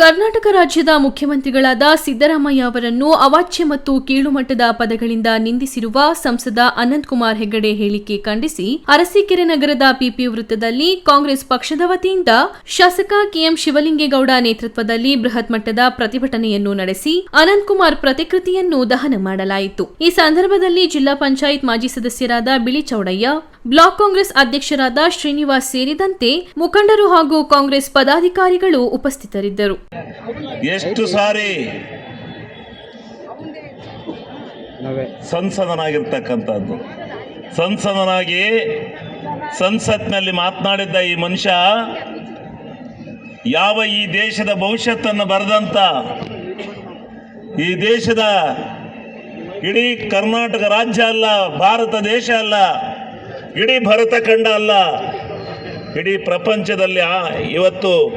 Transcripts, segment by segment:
ಕರ್ನಾಟಕ ರಾಜ್ಯದ ಮುಖ್ಯಮಂತ್ರಿಗಳಾದ ಸಿದ್ದರಾಮಯ್ಯ ಅವರನ್ನು ಅವಾಚ್ಯ ಮತ್ತು ಕೀಳುಮಟ್ಟದ ಪದಗಳಿಂದ ನಿಂದಿಸಿರುವ ಸಂಸದ ಅನಂತಕುಮಾರ್ ಹೆಗಡೆ ಹೇಳಿಕೆ ಖಂಡಿಸಿ ಅರಸೀಕೆರೆ ನಗರದ ಪಿಪಿ ವೃತ್ತದಲ್ಲಿ ಕಾಂಗ್ರೆಸ್ ಪಕ್ಷದ ವತಿಯಿಂದ ಶಾಸಕ ಕೆಎಂ ಶಿವಲಿಂಗೇಗೌಡ ನೇತೃತ್ವದಲ್ಲಿ ಬೃಹತ್ ಮಟ್ಟದ ಪ್ರತಿಭಟನೆಯನ್ನು ನಡೆಸಿ ಅನಂತಕುಮಾರ್ ಪ್ರತಿಕೃತಿಯನ್ನು ದಹನ ಮಾಡಲಾಯಿತು. ಈ ಸಂದರ್ಭದಲ್ಲಿ ಜಿಲ್ಲಾ ಪಂಚಾಯತ್ ಮಾಜಿ ಸದಸ್ಯರಾದ ಬಿಳಿ ಚೌಡಯ್ಯ ಬ್ಲಾಕ್ ಕಾಂಗ್ರೆಸ್ ಅಧ್ಯಕ್ಷರಾದ ಶ್ರೀನಿವಾಸ್ ಸೇರಿದಂತೆ ಮುಖಂಡರು ಹಾಗೂ ಕಾಂಗ್ರೆಸ್ ಪದಾಧಿಕಾರಿಗಳು ಉಪಸ್ಥಿತರಿದ್ದರು. ಎಷ್ಟು ಸಾರಿ ನಾವೇ. ಸಂಸದನಾಗಿರ್ತಕ್ಕಂಥದ್ದು. ಸಂಸದನಾಗಿ ಸಂಸತ್ನಲ್ಲಿ ಮಾತನಾಡಿದ್ದ ಈ ಮನುಷ್ಯ ಯಾವ ಈ ದೇಶದ ಭವಿಷ್ಯತ್ತನ್ನು ಬರೆದಂತ ಈ ದೇಶದ ಇಡೀ ಕರ್ನಾಟಕ ರಾಜ್ಯ ಅಲ್ಲ ಭಾರತ ದೇಶ ಅಲ್ಲ ಇಡೀ ಭರತ ಖಂಡ ಅಲ್ಲ. ಇಡೀ ಪ್ರಪಂಚದಲ್ಲಿ ಆ- ಇವತ್ತು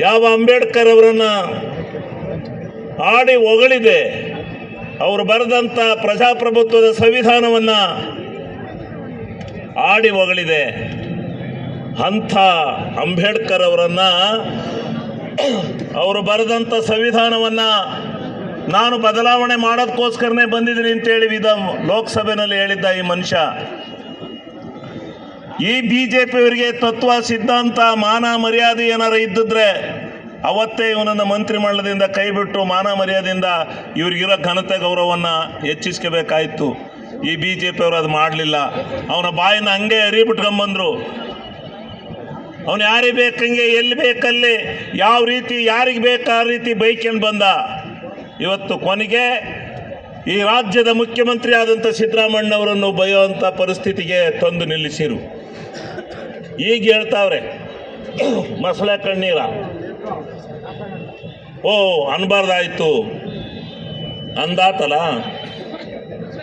ಯಾವ ಅಂಬೇಡ್ಕರ್ ಅವರನ್ನು ಆಡಿ ಹೊಗಳಿದೆ, ಅವರು ಬರೆದಂಥ ಪ್ರಜಾಪ್ರಭುತ್ವದ ಸಂವಿಧಾನವನ್ನ ಆಡಿ ಹೊಗಳಿದೆ, ಅಂಥ ಅಂಬೇಡ್ಕರ್ ಅವರನ್ನು ಅವರು ಬರೆದಂಥ ಸಂವಿಧಾನವನ್ನ ನಾನು ಬದಲಾವಣೆ ಮಾಡೋದಕ್ಕೋಸ್ಕರನೇ ಬಂದಿದ್ದೀನಿ ಅಂತೇಳಿ ವಿಧ ಲೋಕಸಭೆಯಲ್ಲಿ ಹೇಳಿದ್ದ ಈ ಮನುಷ್ಯ. ಈ ಬಿ ಜೆ ಪಿಯವರಿಗೆ ತತ್ವ, ಸಿದ್ಧಾಂತ, ಮಾನ ಮರ್ಯಾದೆ ಏನಾರ ಇದ್ದಿದ್ರೆ ಅವತ್ತೇ ಇವನನ್ನು ಮಂತ್ರಿಮಂಡಲದಿಂದ ಕೈ ಬಿಟ್ಟು ಮಾನ ಮರ್ಯಾದೆಯಿಂದ ಇವ್ರಿಗಿರೋ ಘನತೆ ಗೌರವವನ್ನು ಹೆಚ್ಚಿಸ್ಕೋಬೇಕಾಯಿತು. ಈ ಬಿ ಜೆ ಪಿಯವರು ಅದು ಮಾಡಲಿಲ್ಲ. ಅವನ ಬಾಯಿನ ಹಂಗೆ ಅರಿಬಿಟ್ಕೊಂಬಂದ್ರು ಅವನು ಯಾರಿಗೆ ಬೇಕಂಗೆ ಎಲ್ಲಿ ಬೇಕಲ್ಲಿ ಯಾವ ರೀತಿ, ಯಾರಿಗೆ ಬೇಕು ಆ ರೀತಿ ಬೈಕೊಂಡು ಬಂದ. ಇವತ್ತು ಕೊನೆಗೆ ಈ ರಾಜ್ಯದ ಮುಖ್ಯಮಂತ್ರಿ ಆದಂಥ ಸಿದ್ದರಾಮಣ್ಣವರನ್ನು ಬೈಯುವಂಥ ಪರಿಸ್ಥಿತಿಗೆ ತಂದು ನಿಲ್ಲಿಸಿರು. ಈಗ ಹೇಳ್ತಾವ್ರೆ ಮಸಳೆ ಕಣ್ಣೀರ. ಓ, ಅನ್ಬಾರ್ದಾಯ್ತು. ಅಂದಾತಲ್ಲ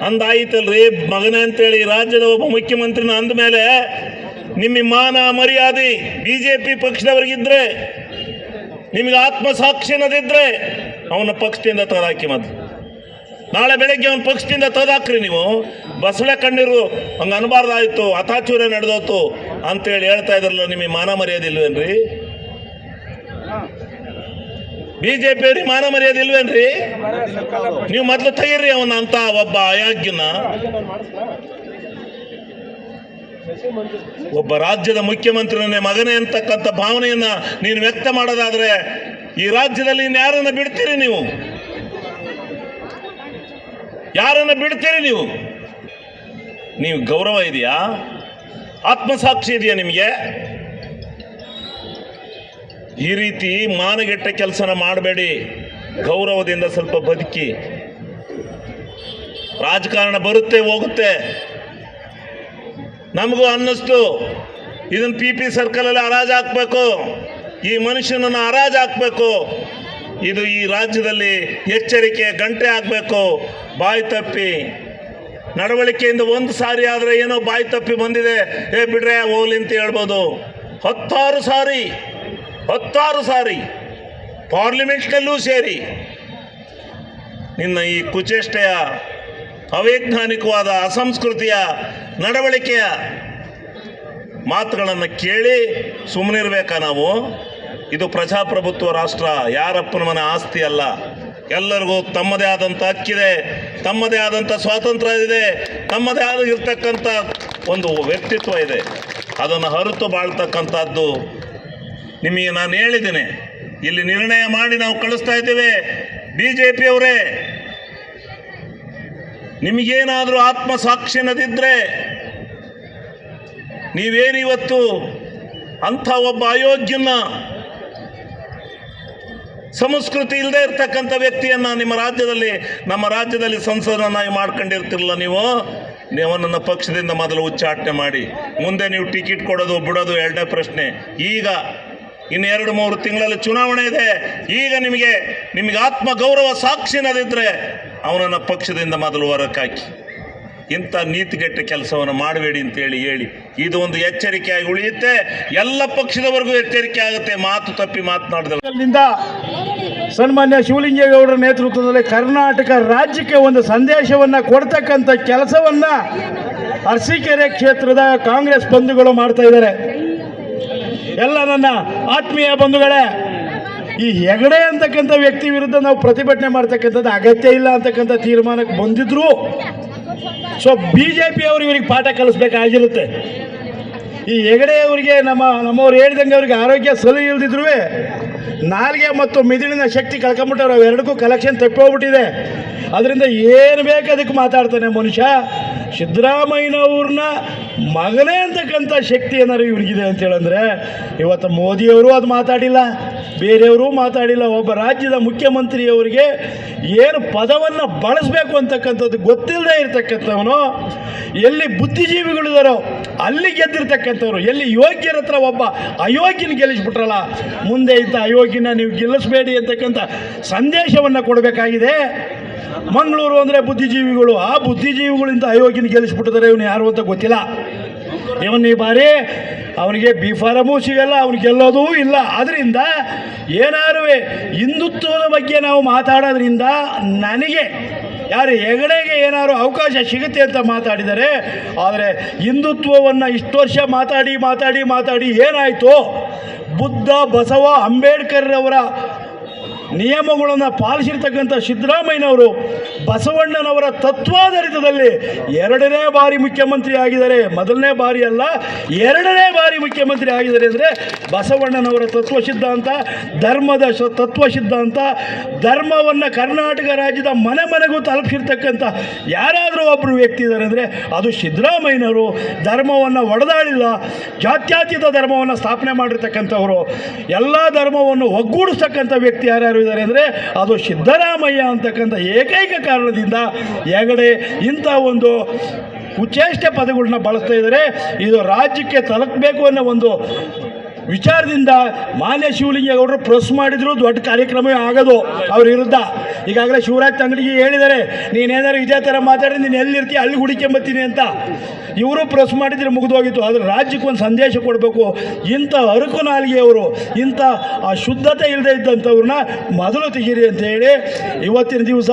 ಅಂದಾಯ್ತಲ್ರಿ, ಮಗನೇ ಅಂತೇಳಿ ರಾಜ್ಯದ ಒಬ್ಬ ಮುಖ್ಯಮಂತ್ರಿನ ಅಂದಮೇಲೆ ನಿಮ್ಮ ಮಾನ ಮರ್ಯಾದೆ ಬಿ ಜೆ ಪಿ ಪಕ್ಷದವ್ರಿಗಿದ್ರೆ, ನಿಮಗೆ ಆತ್ಮಸಾಕ್ಷಿನದಿದ್ರೆ ಅವನ ಪಕ್ಷದಿಂದ ತೆಗೆದಾಕಿ ಮತ್ತೆ ನಾಳೆ ಬೆಳಗ್ಗೆ ಅವನ ಪಕ್ಷದಿಂದ ತೆಗೆದಾಕ್ರಿ ನೀವು. ಬಸಳೆ ಕಣ್ಣೀರು, ಹಂಗೆ ಅನ್ಬಾರ್ದಾಯ್ತು. ಅತಾಚೂರೆ ನಡೆದೋತು. ಅಂತೇಳಿ ಹೇಳ್ತಾ ಇದ್ರಲ್ಲ ನಿಮಗೆ ಮಾನ ಮರ್ಯಾದೆ ಇಲ್ವೇನ್ರಿ? ಬಿ ಜೆ ಪಿಯವ್ರಿಗೆ ಮಾನ ಮರ್ಯಾದೆ ಇಲ್ವೇನ್ರಿ? ನೀವು ಮೊದಲು ತೆಗೀರಿ ಅವನ ಅಂತ ಒಬ್ಬ ಅಯೋಗ್ಯನ ಒಬ್ಬ ರಾಜ್ಯದ ಮುಖ್ಯಮಂತ್ರಿನೇ ಮಗನೇ ಅಂತಕ್ಕಂಥ ಭಾವನೆಯನ್ನ ನೀನು ವ್ಯಕ್ತ ಮಾಡೋದಾದ್ರೆ ಈ ರಾಜ್ಯದಲ್ಲಿ ಇನ್ಯಾರನ್ನ ಬಿಡ್ತೀರಿ ನೀವು? ಯಾರನ್ನ ಬಿಡ್ತೀರಿ ನೀವು? ನೀವು ಗೌರವ ಇದೆಯಾ? ಆತ್ಮಸಾಕ್ಷಿ ಇದೆಯಾ ನಿಮಗೆ? ಈ ರೀತಿ ಮಾನಗೆಟ್ಟ ಕೆಲಸನ ಮಾಡಬೇಡಿ. ಗೌರವದಿಂದ ಸ್ವಲ್ಪ ಬದುಕಿ. ರಾಜಕಾರಣ ಬರುತ್ತೆ, ಹೋಗುತ್ತೆ. ನಮಗೂ ಅನ್ನಿಸ್ತು. ಇದನ್ನು ಪಿ ಪಿ ಸರ್ಕಲಲ್ಲಿ ಹರಾಜು ಹಾಕಬೇಕು. ಈ ಮನುಷ್ಯನನ್ನು ಹರಾಜು ಹಾಕಬೇಕು. ಇದು ಈ ರಾಜ್ಯದಲ್ಲಿ ಎಚ್ಚರಿಕೆ, ಗಂಟೆ ಆಗಬೇಕು ಬಾಯಿ ತಪ್ಪಿ. ನಡವಳಿಕೆಯಿಂದ ಒಂದು ಸಾರಿ ಆದರೆ ಏನೋ ಬಾಯಿ ತಪ್ಪಿ ಬಂದಿದೆ. ಏ ಬಿಡ್ರೆ, ಹೋಗ್ಲಿ ಅಂತ ಹೇಳ್ಬೋದು. ಹತ್ತಾರು ಸಾರಿ ಹತ್ತಾರು ಸಾರಿ ಪಾರ್ಲಿಮೆಂಟ್ನಲ್ಲೂ ಸೇರಿ ನಿನ್ನ ಈ ಕುಚೇಷ್ಟೆಯ ಅವೈಜ್ಞಾನಿಕವಾದ ಅಸಂಸ್ಕೃತಿಯ ನಡವಳಿಕೆಯ ಮಾತುಗಳನ್ನು ಕೇಳಿ ಸುಮ್ಮನಿರ್ಬೇಕಾ ನಾವು? ಇದು ಪ್ರಜಾಪ್ರಭುತ್ವ ರಾಷ್ಟ್ರ, ಯಾರಪ್ಪನ ಮನೆ ಆಸ್ತಿ ಅಲ್ಲ. ಎಲ್ಲರಿಗೂ ತಮ್ಮದೇ ಆದಂಥ ಹಕ್ಕಿದೆ, ತಮ್ಮದೇ ಆದಂಥ ಸ್ವಾತಂತ್ರ್ಯ ಇದೆ ತಮ್ಮದೇ ಆದ ಇರ್ತಕ್ಕಂಥ ಒಂದು ವ್ಯಕ್ತಿತ್ವ ಇದೆ. ಅದನ್ನು ಹರಿತು ಬಾಳ್ತಕ್ಕಂಥದ್ದು ನಿಮಗೆ ನಾನು ಹೇಳಿದ್ದೀನಿ. ಇಲ್ಲಿ ನಿರ್ಣಯ ಮಾಡಿ ನಾವು ಕಳಿಸ್ತಾ ಇದ್ದೇವೆ. ಬಿ ಜೆ ಪಿಯವರೇ ನಿಮಗೇನಾದರೂ ಆತ್ಮಸಾಕ್ಷಿನದಿದ್ದರೆ ನೀವೇನಿವತ್ತು ಅಂಥ ಒಬ್ಬ ಅಯೋಗ್ಯನ ಸಂಸ್ಕೃತಿ ಇಲ್ಲದೆ ಇರ್ತಕ್ಕಂಥ ವ್ಯಕ್ತಿಯನ್ನ ನಿಮ್ಮ ರಾಜ್ಯದಲ್ಲಿ, ನಮ್ಮ ರಾಜ್ಯದಲ್ಲಿ ಸಂಸದನಾಗಿ ಮಾಡ್ಕೊಂಡಿರ್ತಿರಲ್ಲ ನೀವು? ನೀವು ನನ್ನ ಪಕ್ಷದಿಂದ ಮೊದಲು ಉಚ್ಚಾಟನೆ ಮಾಡಿ. ಮುಂದೆ ನೀವು ಟಿಕೆಟ್ ಕೊಡೋದು, ಬಿಡೋದು ಎರಡನೇ ಪ್ರಶ್ನೆ. ಈಗ ಇನ್ನು ಎರಡು ಮೂರು ತಿಂಗಳಲ್ಲಿ ಚುನಾವಣೆ ಇದೆ. ಈಗ ನಿಮಗೆ ನಿಮಗೆ ಆತ್ಮಗೌರವ ಸಾಕ್ಷಿನದಿದ್ದರೆ ಅವನನ್ನು ಪಕ್ಷದಿಂದ ಮೊದಲು ಹೊರಕ್ಕಾಕಿ ಇಂಥ ನೀತಿಗೆಟ್ಟ ಕೆಲಸವನ್ನು ಮಾಡಬೇಡಿ ಅಂತೇಳಿ ಹೇಳಿ ಇದು ಒಂದು ಎಚ್ಚರಿಕೆಯಾಗಿ ಉಳಿಯುತ್ತೆ. ಎಲ್ಲ ಪಕ್ಷದವರೆಗೂ ಎಚ್ಚರಿಕೆ ಆಗುತ್ತೆ. ಮಾತು ತಪ್ಪಿ ಮಾತನಾಡಿದ ಸನ್ಮಾನ್ಯ ಶಿವಲಿಂಗೇಗೌಡರ ನೇತೃತ್ವದಲ್ಲಿ ಕರ್ನಾಟಕ ರಾಜ್ಯಕ್ಕೆ ಒಂದು ಸಂದೇಶವನ್ನ ಕೊಡ್ತಕ್ಕಂಥ ಕೆಲಸವನ್ನ ಅರಸೀಕೆರೆ ಕ್ಷೇತ್ರದ ಕಾಂಗ್ರೆಸ್ ಬಂಧುಗಳು ಮಾಡ್ತಾ ಇದ್ದಾರೆ. ಎಲ್ಲ ನನ್ನ ಆತ್ಮೀಯ ಬಂಧುಗಳೇ, ಈ ಹೆಗಡೆ ಅಂತಕ್ಕಂಥ ವ್ಯಕ್ತಿ ವಿರುದ್ಧ ನಾವು ಪ್ರತಿಭಟನೆ ಮಾಡ್ತಕ್ಕಂಥದ್ದು ಅಗತ್ಯ ಇಲ್ಲ ಅಂತಕ್ಕಂಥ ತೀರ್ಮಾನಕ್ಕೆ ಬಂದಿದ್ರು ಸೊ ಬಿ ಜೆ ಪಿ ಅವರು ಇವ್ರಿಗೆ ಪಾಠ ಕಲಿಸ್ಬೇಕಾಗಿರುತ್ತೆ. ಈ ಹೆಗಡೆ ಅವರಿಗೆ ನಮ್ಮ ನಮ್ಮವ್ರು ಹೇಳಿದಂಗೆ ಅವ್ರಿಗೆ ಆರೋಗ್ಯ ಸಲಹೆ ಇಲ್ದಿದ್ರು ನಾಲ್ಗೆ ಮತ್ತು ಮಿದುಳಿನ ಶಕ್ತಿ ಕಳ್ಕೊಂಬಿಟ್ಟವ್ರು ಅವೆರಡಕ್ಕೂ ಕಲೆಕ್ಷನ್ ತಪ್ಪೋಗ್ಬಿಟ್ಟಿದೆ ಅದರಿಂದ ಏನು ಬೇಕು ಅದಕ್ಕೆ ಮಾತಾಡ್ತಾನೆ ಮನುಷ್ಯ. ಸಿದ್ದರಾಮಯ್ಯನವ್ರನ್ನ ಮಗನೇ ಅಂತಕ್ಕಂಥ ಶಕ್ತಿ ಏನಾರು ಇವ್ರಿಗಿದೆ ಅಂತೇಳಂದ್ರೆ, ಇವತ್ತು ಮೋದಿಯವರು ಅದು ಮಾತಾಡಿಲ್ಲ. ಬೇರೆಯವರು ಮಾತಾಡಿಲ್ಲ, ಒಬ್ಬ ರಾಜ್ಯದ ಮುಖ್ಯಮಂತ್ರಿಯವರಿಗೆ ಏನು ಪದವನ್ನು ಬಳಸಬೇಕು ಅಂತಕ್ಕಂಥದ್ದು ಗೊತ್ತಿಲ್ಲದೆ ಇರತಕ್ಕಂಥವನು, ಎಲ್ಲಿ ಬುದ್ಧಿಜೀವಿಗಳಿದಾರೋ ಅಲ್ಲಿ ಗೆದ್ದಿರ್ತಕ್ಕಂಥವ್ರು, ಎಲ್ಲಿ ಯೋಗ್ಯರ ಹತ್ರ ಒಬ್ಬ ಅಯೋಗ್ಯನ ಗೆಲ್ಲಿಸ್ಬಿಟ್ರಲ್ಲ, ಮುಂದೆ ಇಂಥ ಅಯೋಗ್ಯನ ನೀವು ಗೆಲ್ಲಿಸ್ಬೇಡಿ ಅಂತಕ್ಕಂಥ ಸಂದೇಶವನ್ನು ಕೊಡಬೇಕಾಗಿದೆ. ಮಂಗಳೂರು ಅಂದರೆ ಬುದ್ಧಿಜೀವಿಗಳು, ಆ ಬುದ್ಧಿಜೀವಿಗಳಿಂದ ಅಯೋಗ್ಯನ ಗೆಲ್ಲಿಸ್ಬಿಟ್ಟಿದ್ದಾರೆ ಇವನು ಯಾರು ಅಂತ ಗೊತ್ತಿಲ್ಲ. ಇವನ್ ಈ ಬಾರಿ ಅವನಿಗೆ ಬಿ ಫಾರಮು ಸಿಗಲ್ಲ ಅವ್ನು ಇಲ್ಲ. ಅದರಿಂದ ಏನಾರು ಹಿಂದುತ್ವದ ಬಗ್ಗೆ ನಾವು ಮಾತಾಡೋದ್ರಿಂದ ನನಗೆ, ಯಾರು ಹೆಗಡೆಗೆ ಏನಾದ್ರು ಅವಕಾಶ ಸಿಗುತ್ತೆ ಅಂತ ಮಾತಾಡಿದರೆ, ಆದರೆ ಹಿಂದುತ್ವವನ್ನು ಇಷ್ಟು ವರ್ಷ ಮಾತಾಡಿ ಮಾತಾಡಿ ಮಾತಾಡಿ ಏನಾಯಿತು, ಬುದ್ಧ ಬಸವ ಅಂಬೇಡ್ಕರ್ ಅವರ ನಿಯಮಗಳನ್ನು ಪಾಲಿಸಿರ್ತಕ್ಕಂಥ ಸಿದ್ದರಾಮಯ್ಯನವರು ಬಸವಣ್ಣನವರ ತತ್ವಾಧಾರಿತದಲ್ಲಿ ಎರಡನೇ ಬಾರಿ ಮುಖ್ಯಮಂತ್ರಿ ಆಗಿದ್ದಾರೆ. ಮೊದಲನೇ ಬಾರಿ ಅಲ್ಲ, ಎರಡನೇ ಬಾರಿ ಮುಖ್ಯಮಂತ್ರಿ ಆಗಿದ್ದಾರೆ ಅಂದರೆ ಬಸವಣ್ಣನವರ ತತ್ವ ಸಿದ್ಧಾಂತ ಧರ್ಮದ ತತ್ವ ಸಿದ್ಧಾಂತ ಧರ್ಮವನ್ನು ಕರ್ನಾಟಕ ರಾಜ್ಯದ ಮನೆ ಮನೆಗೂ ತಲುಪಿಸಿರ್ತಕ್ಕಂಥ ಯಾರಾದರೂ ಒಬ್ಬರು ವ್ಯಕ್ತಿ ಇದ್ದಾರೆ ಅಂದರೆ ಅದು ಸಿದ್ದರಾಮಯ್ಯನವರು. ಧರ್ಮವನ್ನು ಒಡೆದಾಡಿಲ್ಲ, ಜಾತ್ಯಾತೀತ ಧರ್ಮವನ್ನು ಸ್ಥಾಪನೆ ಮಾಡಿರ್ತಕ್ಕಂಥವರು. ಎಲ್ಲ ಧರ್ಮವನ್ನು ಒಗ್ಗೂಡಿಸ್ತಕ್ಕಂಥ ವ್ಯಕ್ತಿ ಯಾರ್ಯಾರು ಇದ್ದಾರೆ ಅಂದರೆ ಅದು ಸಿದ್ದರಾಮಯ್ಯ ಅಂತಕ್ಕಂಥ ಏಕೈಕ ಕಾರಣದಿಂದ ಹೆಗಡೆ ಇಂಥ ಒಂದು ಉಚ್ಚೇಷ್ಟ ಪದಗಳನ್ನ ಬಳಸ್ತಾ ಇದ್ದಾರೆ. ಇದು ರಾಜ್ಯಕ್ಕೆ ತಲುಪಬೇಕು ಅನ್ನೋ ಒಂದು ವಿಚಾರದಿಂದ ಮಾನ್ಯ ಅವರು ಪ್ರೆಸ್ ಮಾಡಿದ್ರು, ದೊಡ್ಡ ಕಾರ್ಯಕ್ರಮವೇ ಆಗೋದು ಅವ್ರ ವಿರುದ್ಧ. ಈಗಾಗಲೇ ಶಿವರಾಜ್ ತಂಗಡಿಗೆ ಹೇಳಿದ್ದಾರೆ ನೀನೇನಾದ್ರು ಇದೇ ಥರ ಮಾತಾಡಿದ್ರೆ ನೀನು ಎಲ್ಲಿರ್ತೀಯ ಅಲ್ಲಿ ಹುಡುಕೊಂಬತ್ತೀನಿ ಅಂತ. ಇವರು ಪ್ರೆಸ್ ಮಾಡಿದರೆ ಮುಗಿದೋಗಿತ್ತು. ಆದರೆ ರಾಜ್ಯಕ್ಕೆ ಒಂದು ಸಂದೇಶ ಕೊಡಬೇಕು. ಇಂಥ ಅರುಕು ನಾಲ್ಗೆಯವರು, ಇಂಥ, ಆ ಶುದ್ಧತೆ ಇಲ್ಲದೆ ಇದ್ದಂಥವ್ರನ್ನ ಮೊದಲು ತೆಗೀರಿ ಅಂತ ಹೇಳಿ ಇವತ್ತಿನ ದಿವಸ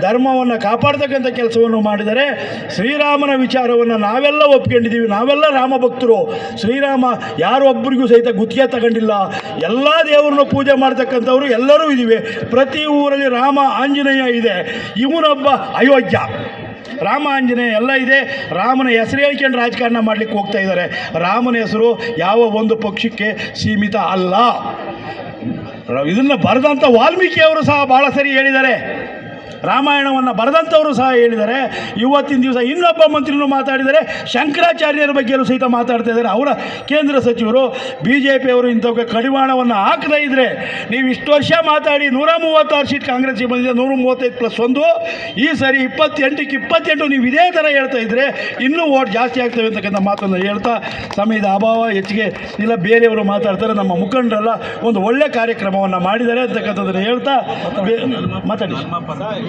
ಧರ್ಮವನ್ನು ಕಾಪಾಡ್ತಕ್ಕಂಥ ಕೆಲಸವನ್ನು ಮಾಡಿದರೆ ಶ್ರೀರಾಮನ ವಿಚಾರವನ್ನು ನಾವೆಲ್ಲ ಒಪ್ಕೊಂಡಿದ್ದೀವಿ ನಾವೆಲ್ಲ ರಾಮ ಭಕ್ತರು. ಶ್ರೀರಾಮ ಯಾರೊಬ್ಬರಿಗೂ ಸಹಿತ ಗುತ್ತಿಗೆ ತಗೊಂಡಿಲ್ಲ. ಎಲ್ಲ ದೇವರನ್ನು ಪೂಜೆ ಮಾಡ್ತಕ್ಕಂಥವ್ರು ಎಲ್ಲರೂ ಇದ್ದೀವಿ ಪ್ರತಿ ಊರಲ್ಲಿ ರಾಮ ಆಂಜನೇಯ ಇದೆ. ಇವನೊಬ್ಬ ಅಯೋಗ್ಯ ರಾಮ ಆಂಜನೇಯ ಎಲ್ಲ ಇದೆ. ರಾಮನ ಹೆಸರು ಹೇಳ್ಕೊಂಡು ರಾಜಕಾರಣ ಮಾಡಲಿಕ್ಕೆ ಹೋಗ್ತಾ ಇದ್ದಾರೆ. ರಾಮನ ಹೆಸರು ಯಾವ ಒಂದು ಪಕ್ಷಕ್ಕೆ ಸೀಮಿತ ಅಲ್ಲ. ಇದನ್ನು ಬರೆದಂಥ ವಾಲ್ಮೀಕಿಯವರು ಸಹ ಭಾಳ ಸರಿ ಹೇಳಿದ್ದಾರೆ. ರಾಮಾಯಣವನ್ನು ಬರೆದಂಥವರು ಸಹ ಹೇಳಿದ್ದಾರೆ. ಇವತ್ತಿನ ದಿವಸ ಇನ್ನೊಬ್ಬ ಮಂತ್ರಿನೂ ಮಾತಾಡಿದರೆ ಶಂಕರಾಚಾರ್ಯರ ಬಗ್ಗೆಯೂ ಸಹಿತ ಮಾತಾಡ್ತಾ ಇದ್ದಾರೆ. ಅವರ ಕೇಂದ್ರ ಸಚಿವರು ಬಿ ಜೆ ಪಿಯವರು ಇಂಥವಕ್ಕೆ ಕಡಿವಾಣವನ್ನು ಹಾಕದೇ ಇದ್ದರೆ ನೀವು ಇಷ್ಟು ವರ್ಷ ಮಾತಾಡಿ ನೂರ ಮೂವತ್ತಾರು ಸೀಟ್ ಕಾಂಗ್ರೆಸ್ಗೆ ಬಂದಿದೆ ನೂರ ಮೂವತ್ತೈದು ಪ್ಲಸ್ ಒಂದು. ಈ ಸರಿ ಇಪ್ಪತ್ತೆಂಟಕ್ಕೆ ಇಪ್ಪತ್ತೆಂಟು ನೀವು ಇದೇ ಥರ ಹೇಳ್ತಾ ಇದ್ದರೆ ಇನ್ನೂ ಓಟ್ ಜಾಸ್ತಿ ಆಗ್ತವೆ ಅಂತಕ್ಕಂಥ ಮಾತನ್ನು ಹೇಳ್ತಾ ಸಮಯದ ಅಭಾವ ಹೆಚ್ಚಿಗೆ ಇಲ್ಲ ಬೇರೆಯವರು ಮಾತಾಡ್ತಾರೆ. ನಮ್ಮ ಮುಖಂಡರೆಲ್ಲ ಒಂದು ಒಳ್ಳೆ ಕಾರ್ಯಕ್ರಮವನ್ನು ಮಾಡಿದ್ದಾರೆ ಅಂತಕ್ಕಂಥದ್ದನ್ನು ಹೇಳ್ತಾ ಮಾತಾಡಿ.